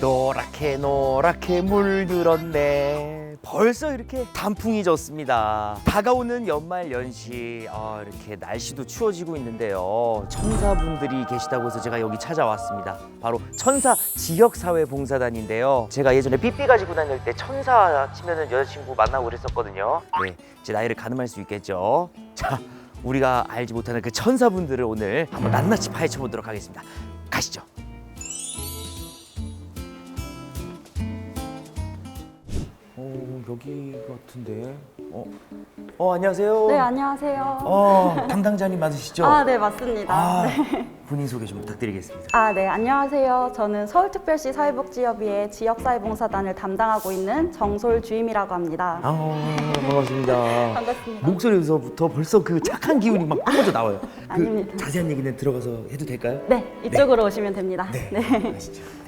노랗게 노랗게 물들었네. 벌써 이렇게 단풍이 졌습니다. 다가오는 연말 연시 아, 이렇게 날씨도 추워지고 있는데요. 천사분들이 계시다고 해서 제가 여기 찾아왔습니다. 바로 천사 지역사회봉사단인데요. 제가 예전에 삐삐 가지고 다닐 때 천사 치면은 여자친구 만나고 그랬었거든요. 네, 제 나이를 가늠할 수 있겠죠. 자, 우리가 알지 못하는 그 천사분들을 오늘 한번 낱낱이 파헤쳐 보도록 하겠습니다. 가시죠. 여기 같은데. 어, 어 안녕하세요. 네, 안녕하세요. 어 담당자님 맞으시죠? 아, 네, 맞습니다. 아, 네. 본인 소개 좀 부탁드리겠습니다. 아, 네, 안녕하세요. 저는 서울특별시 사회복지협의회 지역사회봉사단을 담당하고 있는 정솔 주임이라고 합니다. 아 반갑습니다. 반갑습니다. 목소리에서부터 벌써 그 착한 기운이 막 뿜어져 나와요. 그 아닙니다. 자세한 얘기는 들어가서 해도 될까요? 네, 이쪽으로 오시면 됩니다. 네. 네. 가시죠.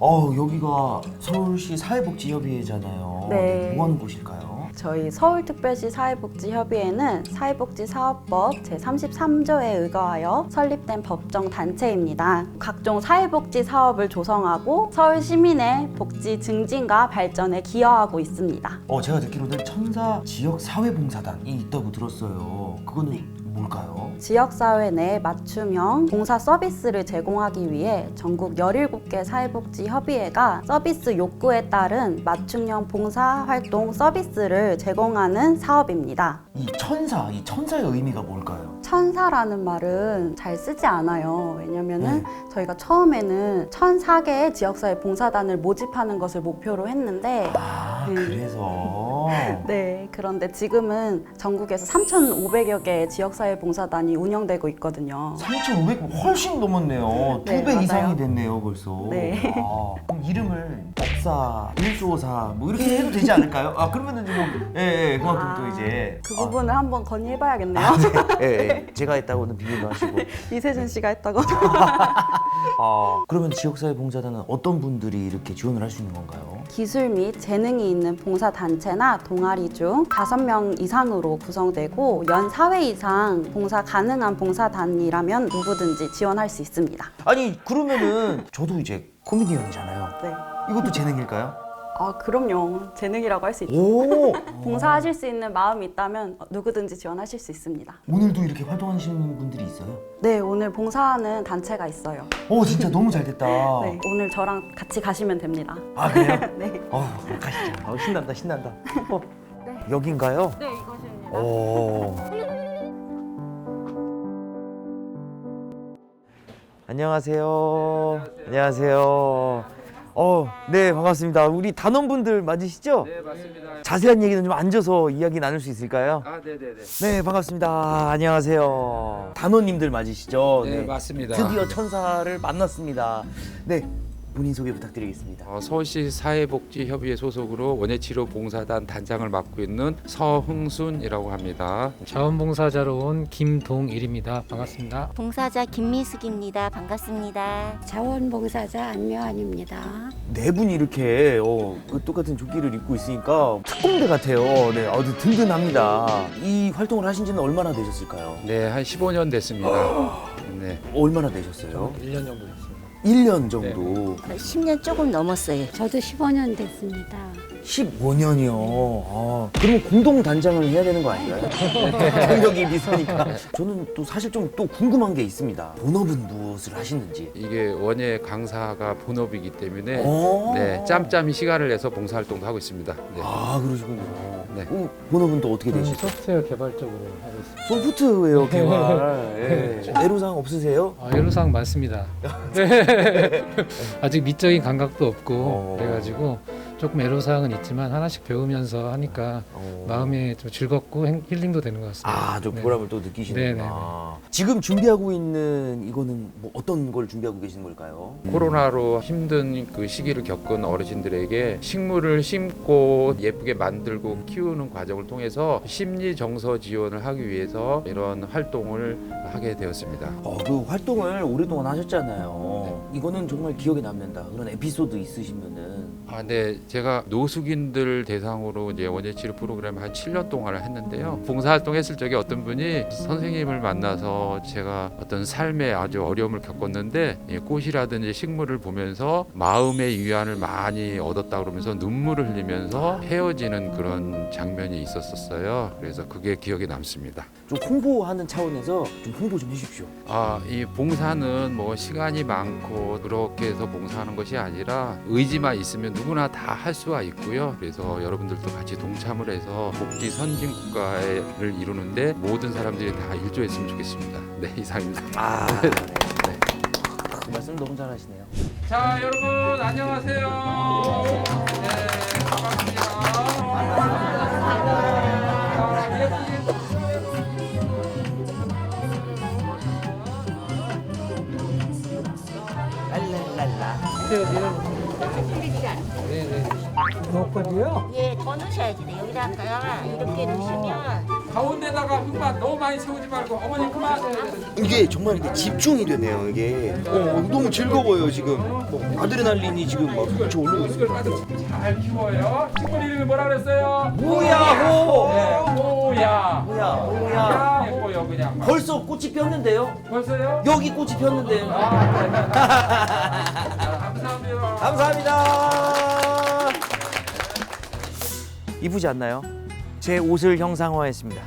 네. 어 여기가 서울시 사회복지협의회잖아요. 네. 뭐 하는 곳일까요? 저희 서울특별시 사회복지협의회는 사회복지사업법 제33조에 의거하여 설립된 법정 단체입니다. 각종 사회복지 사업을 조성하고 서울 시민의 복지 증진과 발전에 기여하고 있습니다. 어 제가 듣기로는 천사 지역 사회봉사단이 있다고 들었어요. 그거는 뭘까요? 지역사회 내 맞춤형 봉사 서비스를 제공하기 위해 전국 17개 사회복지협의회가 서비스 욕구에 따른 맞춤형 봉사 활동 서비스를 제공하는 사업입니다. 이 천사, 이 천사의 의미가 뭘까요? 천사라는 말은 잘 쓰지 않아요. 왜냐면은 네. 저희가 처음에는 1004개의 지역사회 봉사단을 모집하는 것을 목표로 했는데 아 네. 그래서 네, 그런데 지금은 전국에서 3,500여 개의 지역사회 봉사단이 운영되고 있거든요. 3,500 훨씬 넘었네요. 네, 두 배 맞아요. 이상이 됐네요 벌써. 네. 아, 그럼 이름을 법사, 일조사 뭐 이렇게 해도 되지 않을까요? 아 그러면은 좀 예, 예, 그만큼 아, 또 이제 그 부분을 한번 건의해봐야겠네요. 아, 네. 예, 예. 제가 했다고는 비밀로 하시고. 이세준 씨가 했다고. 아 그러면 지역사회 봉사단은 어떤 분들이 이렇게 지원을 할 수 있는 건가요? 기술 및 재능이 있는 봉사단체나 동아리 중 5명 이상으로 구성되고 연 4회 이상 봉사 가능한 봉사단이라면 누구든지 지원할 수 있습니다. 아니 그러면은 저도 이제 코미디언이잖아요. 네. 이것도 재능일까요? 아, 그럼요. 재능이라고 할 수 있죠. 오. 봉사하실 수 있는 마음이 있다면 누구든지 지원하실 수 있습니다. 오늘도 이렇게 활동하시는 분들이 있어요? 네, 오늘 봉사하는 단체가 있어요. 오 진짜 너무 잘 됐다. 네, 오늘 저랑 같이 가시면 됩니다. 아 그래요? 네. 어 가시죠. 어, 신난다 신난다. 어, 네. 여긴가요? 네, 이것입니다. 오. 안녕하세요. 안녕하세요. 어, 네 반갑습니다. 우리 단원분들 맞으시죠? 네 맞습니다. 자세한 얘기는 좀 앉아서 이야기 나눌 수 있을까요? 아 네 네 네. 네 반갑습니다. 안녕하세요. 단원님들 맞으시죠? 네, 맞습니다. 드디어 천사를 만났습니다. 네 본인 소개 부탁드리겠습니다. 어, 서울시 사회복지협의회 소속으로 원예치료 봉사단 단장을 맡고 있는 서흥순이라고 합니다. 자원봉사자로 온 김동일입니다. 반갑습니다. 봉사자 김미숙입니다. 반갑습니다. 자원봉사자 안묘한입니다. 네 분이 이렇게 어, 그 똑같은 조끼를 입고 있으니까 특공대 같아요. 네, 아주 든든합니다. 이 활동을 하신 지는 얼마나 되셨을까요? 네, 한 15년 됐습니다. 네. 얼마나 되셨어요? 1년 정도 됐습니다. 1년 정도. 10년 조금 넘었어요. 저도 15년 됐습니다. 15년이요. 아, 그러면 공동 단장을 해야 되는 거 아닌가요? 경력이 비슷하니까. 저는 또 사실 좀 또 궁금한 게 있습니다. 본업은 무엇을 하시는지. 이게 원예 강사가 본업이기 때문에 어. 네, 짬짬이 시간을 내서 봉사활동도 하고 있습니다. 네. 아, 그러시군요. 네. 어, 본업은 또 어떻게 저는 되시죠? 소프트웨어 개발 쪽으로 하고 있습니다. 소프트웨어 개발. 예. 애로사항 없으세요? 아, 애로사항 많습니다. 네. 아직 미적인 감각도 없고 어. 그래가지고 조금 애로사항은 있지만 하나씩 배우면서 하니까 어. 마음이 좀 즐겁고 행- 힐링도 되는 것 같습니다. 아, 좀 네. 보람을 또 느끼시는구나. 네, 네, 네. 지금 준비하고 있는 이거는 뭐 어떤 걸 준비하고 계시는 걸까요? 코로나로 힘든 그 시기를 겪은 어르신들에게 식물을 심고 예쁘게 만들고 키우는 과정을 통해서 심리 정서 지원을 하기 위해서 이런 활동을 하게 되었습니다. 어, 그 활동을 오랫동안 하셨잖아요. 이거는 정말 기억에 남는다. 그런 에피소드 있으시면은 아, 네. 제가 노숙인들 대상으로 이제 원예 치료 프로그램을 한 7년 동안을 했는데요. 봉사활동 했을 적에 어떤 분이 선생님을 만나서 제가 어떤 삶에 아주 어려움을 겪었는데 이 꽃이라든지 식물을 보면서 마음의 위안을 많이 얻었다 그러면서 눈물을 흘리면서 헤어지는 그런 장면이 있었었어요. 그래서 그게 기억에 남습니다. 좀 홍보하는 차원에서 좀 홍보 좀 해주십시오. 아, 이 봉사는 뭐 시간이 많고 그렇게 해서 봉사하는 것이 아니라 의지만 있으면 누구나 다 할 수가 있고요. 그래서 여러분들도 같이 동참을 해서 복지 선진 국가를 이루는데 모든 사람들이 다 일조했으면 좋겠습니다. 네, 이상입니다. 아, 네. 그 말씀 너무 잘하시네요. 자, 여러분 안녕하세요. 예, 더 넣으셔야지 돼. 여기다가 이렇게 넣으시면 가운데다가 흙만 너무 많이 채우지 말고 어머니 그만 이게 정말 이게 집중이 되네요. 이게 어, 너무 즐거워요 지금. 뭐 아드레날린이 지금 막 솟쳐 오르고 있어요. 잘 키워요 친구 이름이 뭐라 그랬어요? 무야호. 네, 호야 뭐야, 뭐야. 야 예뻐요 그냥 막. 벌써 꽃이 폈는데요? 벌써요? 여기 꽃이 폈는데요. 감사합니다 감사합니다. 이쁘지 않나요? 제 옷을 형상화했습니다.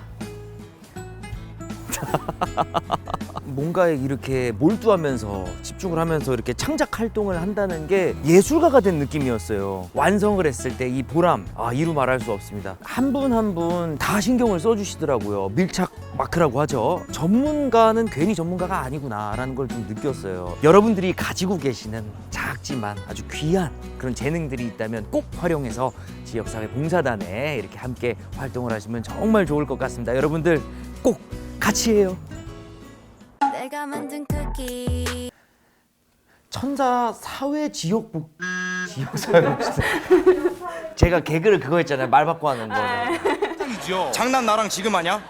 뭔가에 이렇게 몰두하면서 집중을 하면서 이렇게 창작 활동을 한다는 게 예술가가 된 느낌이었어요. 완성을 했을 때 이 보람, 아, 이루 말할 수 없습니다. 한 분 한 분 다 신경을 써주시더라고요. 밀착 마크라고 하죠. 전문가는 괜히 전문가가 아니구나라는 걸 좀 느꼈어요. 여러분들이 가지고 계시는 작지만 아주 귀한 그런 재능들이 있다면 꼭 활용해서 지역사회 봉사단에 이렇게 함께 활동을 하시면 정말 좋을 것 같습니다. 여러분들 꼭 같이 해요. 내가 만든 쿠키. 천사 사회 지역복 지역 사회 복지 제가 개그를 그거 했잖아요. 말 바꿔 하는 거. 장난 나랑 지금 하냐?